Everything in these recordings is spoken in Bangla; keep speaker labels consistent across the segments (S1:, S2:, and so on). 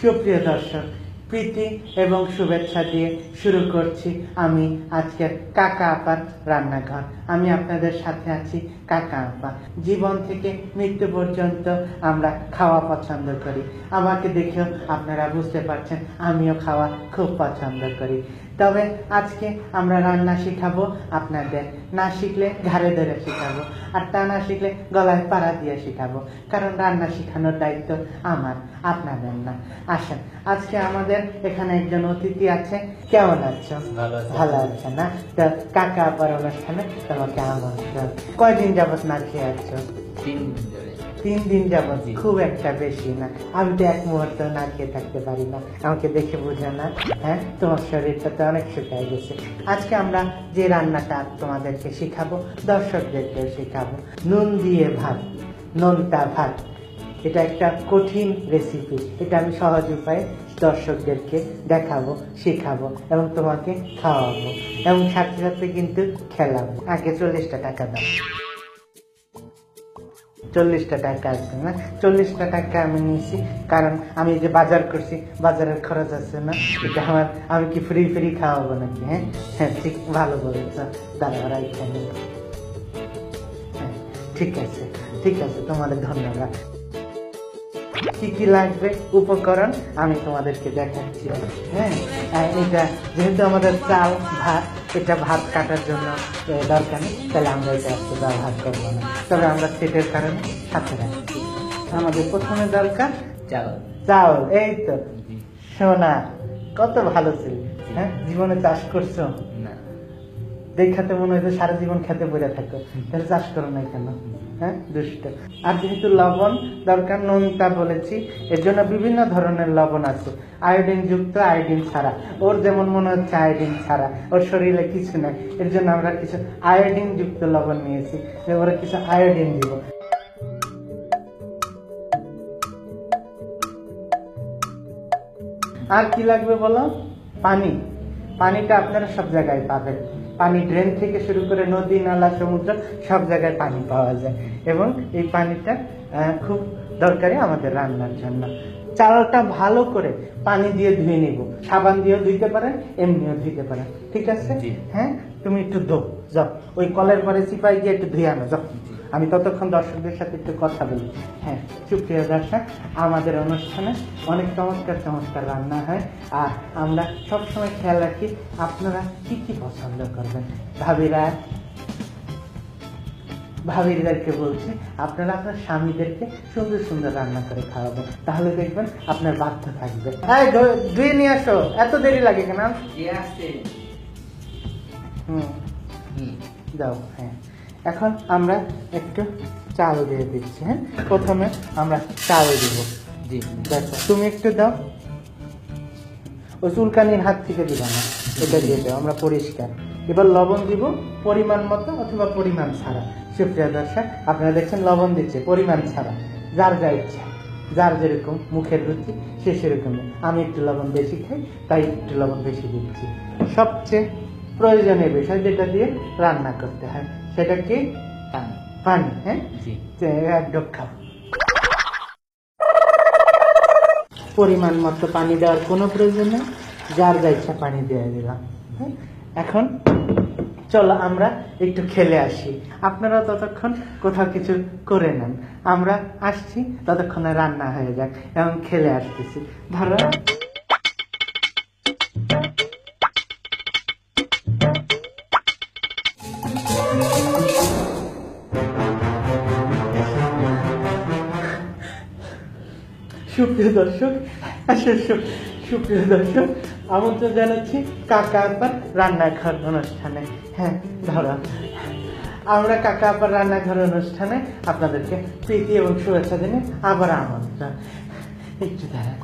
S1: সুপ্রিয় দর্শক, প্রীতি এবং শুভেচ্ছা দিয়ে শুরু করছি আমি আজকের কাকা আপার রান্নাঘর। আমি আপনাদের সাথে আছি কাকা আপা জীবন থেকে মৃত্যু পর্যন্ত আমরা খাওয়া পছন্দ করি। আমাকে দেখেও আপনারা বুঝতে পারছেন আমিও খাওয়া খুব পছন্দ করি। তবে আজকে আমরা রান্না শিখাবো আপনাদের। না শিখলে ঘাড়ে ধরে শিখাবো আর তা না শিখলে গলায় পাড়া দিয়ে শিখাবো কারণ রান্না শিখানোর দায়িত্ব আমার আপনাদের না। আসেন আজকে আমাদের এখানে একজন অতিথি আছে। কেমন আছো?
S2: ভালো আছি।
S1: ভালো আছে না? তো কাকা আবার অনুষ্ঠানে তোমাকে আমন্ত্রণ। কয়দিন যাবত না খেয়ে আছো
S2: তিন দিন ধরে।
S1: তিন দিন যাবত? খুব একটা বেশি না। আমি তো এক মুহূর্ত না খেয়ে থাকতে পারি না। আমাকে দেখে বোঝা না হ্যাঁ? তোমার শরীরটা তো অনেক শুকায় গেছে। আজকে আমরা যে রান্নাটা তোমাদেরকে শিখাবো দর্শকদেরকে শিখাবো। নুন দিয়ে ভাত নোনতা ভাত। এটা একটা কঠিন রেসিপি এটা আমি সহজ উপায়ে দর্শকদেরকে দেখাবো শেখাবো এবং তোমাকে খাওয়াবো এবং সাথে সাথে কিন্তু খেলাবো। আগে চল্লিশটা টাকা দাও। চল্লিশটা টাকা আছে না? চল্লিশটা টাকা আমি নিয়েছি। কারণ আমি যে বাজার করছি বাজারের খরচ আছে না? এটা আমার আমি কি ফ্রি ফ্রি খাওয়াবো নাকি হ্যাঁ? হ্যাঁ ঠিক ভালো বলেছ। দাদা হ্যাঁ, ঠিক আছে ঠিক আছে তোমাদের ধন্যবাদ। কি কি লাগবে? উপকরণ আমি তোমাদেরকে দেখাচ্ছি। হ্যাঁ এটা যেহেতু আমাদের চাল ভাত এটা ভাত কাটার জন্য দরকার নেই তাহলে আমরা এটা ব্যবহার করব না। তবে আমরা সেটের কারণে সাথে রাখছি। আমাদের প্রথমে দরকার
S2: চাল
S1: চাউল, এই তো। সোনা, কত ভালো ছিল হ্যাঁ? জীবনে চাষ করছ। দেখাতে মনে হয়তো সারা জীবন খেতে পড়ে থাকো। তাহলে চাষ করো না কেন? হ্যাঁ? দুষ্ট। আর যেহেতু লবণ দরকার নোনতা বলেছি এর জন্য বিভিন্ন ধরনের লবণ আছে। আয়োডিন যুক্ত আয়োডিন ছাড়া। ওর যেমন মনে হচ্ছে আয়োডিন ছাড়া ওর শরীরে কিছু নাই। এর জন্য আমরা কিছু আয়োডিন যুক্ত লবণ নিয়েছি যে ওরা কিছু আয়োডিন দিব। আর কি লাগবে বলো? পানি। পানিটা আপনারা সব জায়গায় পাবেন। পানি ড্রেন থেকে শুরু করে নদী নালা সমুদ্র সব জায়গায় পানি পাওয়া যায়। এবং এই পানিটা খুব দরকারি আমাদের রান্নার জন্য। চালটা ভালো করে পানি দিয়ে ধুয়ে নিব। সাবান দিয়েও ধুইতে পারেন এমনিও ধুইতে পারেন। ঠিক আছে? হ্যাঁ? তুমি একটু ধো যাও। ওই কলের পরে সিপাই গিয়ে একটু ধুয়ে আনো। যাও। আমি ততক্ষণ দর্শকদের সাথে একটু কথা বলি। হ্যাঁ সুপ্রিয় দর্শক আমাদের অনুষ্ঠানে অনেক চমৎকার চমৎকার রান্না হয়। আর আমরা সবসময় খেয়াল রাখি আপনারা কি কি পছন্দ করবেন? ভাবিরা ভাবিদেরকে বলছি আপনারা আপনার স্বামীদেরকে সুন্দর সুন্দর রান্না করে খাওয়াবেন। তাহলে দেখবেন আপনার বাধ্য থাকবে। এই ধুয়ে নিয়ে আসো। এত দেরি লাগে কেন? হুম।
S2: হুম
S1: দাও হ্যাঁ। এখন আমরা একটু চাল দিয়ে দিচ্ছি হ্যাঁ? প্রথমে আমরা চাল দিব।
S2: জি,
S1: দেখো, তুমি একটু দাও। ওই চুলকানির হাত থেকে দিবা না, এটা দিয়ে দাও, আমরা পরিষ্কার। এবার লবণ দিব পরিমাণ মতো অথবা পরিমাণ ছাড়া। সুপ্রিয়া দর্শক, আপনারা দেখছেন লবণ দিচ্ছে, পরিমাণ ছাড়া। যার যা ইচ্ছা, যার যেরকম মুখের রুচি, সে সেরকমই। আমি একটু লবণ বেশি খাই, তাই একটু লবণ বেশি দিচ্ছি। সবচেয়ে প্রয়োজনীয় বিষয় যেটা দিয়ে রান্না করতে হয়। সেটা কি
S2: পানি
S1: হ্যাঁ? খাও পরিমাণ মতো পানি দেওয়ার কোনো প্রয়োজন নেই। যার যা ইচ্ছা পানি দিয়ে দিলাম হ্যাঁ? এখন চলো আমরা একটু খেলে আসি। আপনারা ততক্ষণ কোথাও কিছু করে নেন। আমরা আসছি ততক্ষণে রান্না হয়ে যাক এবং খেলে আসতেছি। ধরো। সুপ্রিয় দর্শক সুপ্রিয় দর্শক, আমন্ত্রণ জানাচ্ছি কাকা আপার রান্নাঘর অনুষ্ঠানে। হ্যাঁ ধরো। আমরা কাকা আপার রান্নাঘর অনুষ্ঠানে আপনাদেরকে প্রীতি এবং শুভেচ্ছা দিনে আবার আমন্ত্রণ। একটু দাঁড়া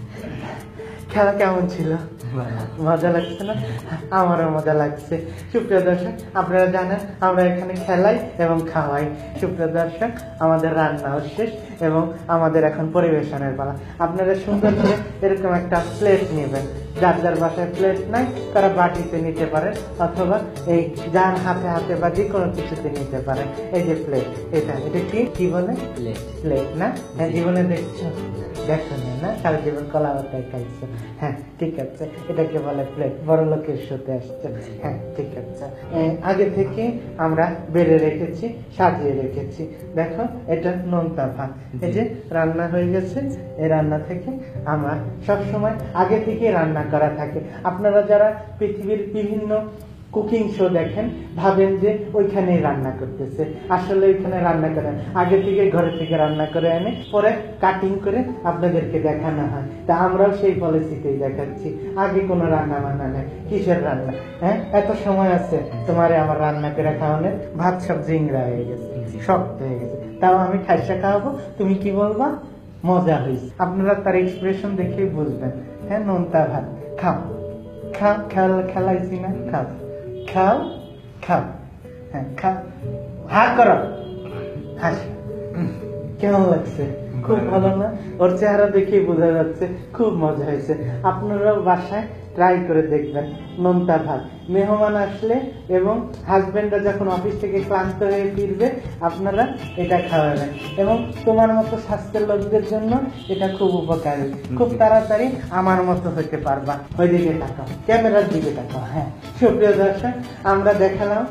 S1: খেলা কেমন ছিল? মজা লাগছে না? আমারও মজা লাগছে। সুপ্রিয় দর্শক আপনারা জানেন আমরা এখানে খেলাই এবং খাওয়াই। সুপ্রিয় দর্শক আমাদের রান্নাও শেষ এবং আমাদের এখন পরিবেশনের পালা। আপনারা সুন্দর করে এরকম একটা প্লেট নেবেন। যার যার বাসায় প্লেট নাই তারা বাটিতে নিতে পারে অথবা এই যার হাতে হাতে বা যে কোনো কিছুতে নিতে পারে। এই যে প্লেট এটা এটা কি? কি বলে?
S2: প্লেট
S1: প্লেট না? হ্যাঁ জীবনে দেখছ? দেখো না। না? সারা জীবন কলা পাতায় খাইছো। হ্যাঁ ঠিক আছে। এটাকে বলে প্লেট বড় লোকের সাথে আসছে। হ্যাঁ ঠিক আছে। আগে থেকে আমরা বেড়ে রেখেছি, সাজিয়ে রেখেছি। দেখো, এটা নোনতা ভাত। এই যে রান্না হয়ে গেছে, এই রান্না থেকে আমরা সব সময় আগে থেকে রান্না করা থাকে। আপনারা যারা পৃথিবীর বিভিন্ন কুকিং শো দেখেন ভাবেন যে ওইখানেই রান্না করতেছে। আসলে ওইখানে রান্না করে না। আগে থেকে ঘরে থেকে রান্না করে এনে পরে কাটিং করে আপনাদেরকে দেখানো হয়। তা আমরাও সেই পলিসিতেই দেখাচ্ছি আগে কোনো রান্না বান্না নেই কিসের রান্না? হ্যাঁ? এত সময় আছে তোমারে আমার রান্না করে খাওয়ানোর ভাত সব জিংরা হয়ে গেছে শক্ত হয়ে গেছে। তাও আমি খাইসা খাওয়াবো তুমি কি বলবা? মজা হয়েছে। আপনারা তার এক্সপ্রেশন দেখেই বুঝবেন। হ্যাঁ নোনতা ভাত খাও। খাও খেলা খেলাইছি না খাও। খাও খাও। হ্যাঁ খাও। হা কর। হাস কেমন লাগছে? খুব ভালো। না? ওর চেহারা দেখেই বোঝা যাচ্ছে খুব মজা হয়েছে। আপনারা বাসায় ট্রাই করে দেখবেন নোনতা ভাত মেহমান আসলে এবং হাজবেন্ডরা যখন অফিস থেকে ক্লান্ত হয়ে ফিরবে আপনারা এটা খাওয়াবেন। এবং তোমার মতো স্বাস্থ্যের লোকদের জন্য এটা খুব উপকারী। খুব তাড়াতাড়ি আমার মতো হতে পারবা। ওই দিকে তাকাও ক্যামেরার দিকে তাকাও হ্যাঁ। সুপ্রিয় দর্শক আমরা দেখালাম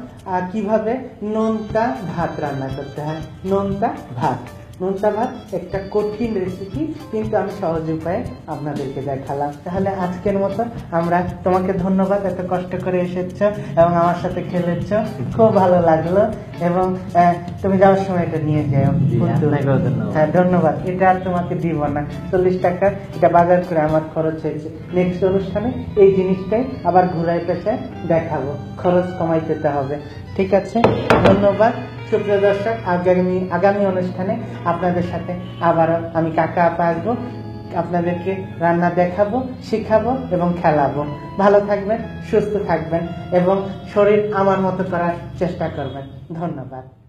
S1: কীভাবে নোনতা ভাত রান্না করতে হয়। নোনতা ভাত। নোনতা ভাত একটা কঠিন রেসিপি কিন্তু আমি সহজ উপায়ে আপনাদেরকে দেখালাম। তাহলে আজকের মতো আমরা তোমাকে ধন্যবাদ এত কষ্ট করে এসেছ এবং আমার সাথে খেলেছ। খুব ভালো লাগল এবং তুমি যাওয়ার সময় এটা নিয়ে যাও। হ্যাঁ ধন্যবাদ। এটা আর তোমাকে দিব না। চল্লিশ টাকা এটা বাজার করে আমার খরচ হয়েছে। নেক্সট অনুষ্ঠানে এই জিনিসটাই আবার ঘুরাই পেশায় দেখাবো। খরচ কমাইতে হবে। ঠিক আছে? ধন্যবাদ। সুপ্রিয় দর্শক, আগামী আগামী অনুষ্ঠানে আপনাদের সাথে আবারও আমি কাকা আপা আসব। আপনাদেরকে রান্না দেখাবো, শিখাবো এবং খেলাবো। ভালো থাকবেন, সুস্থ থাকবেন এবং শরীর আমার মতো করার চেষ্টা করবেন। ধন্যবাদ।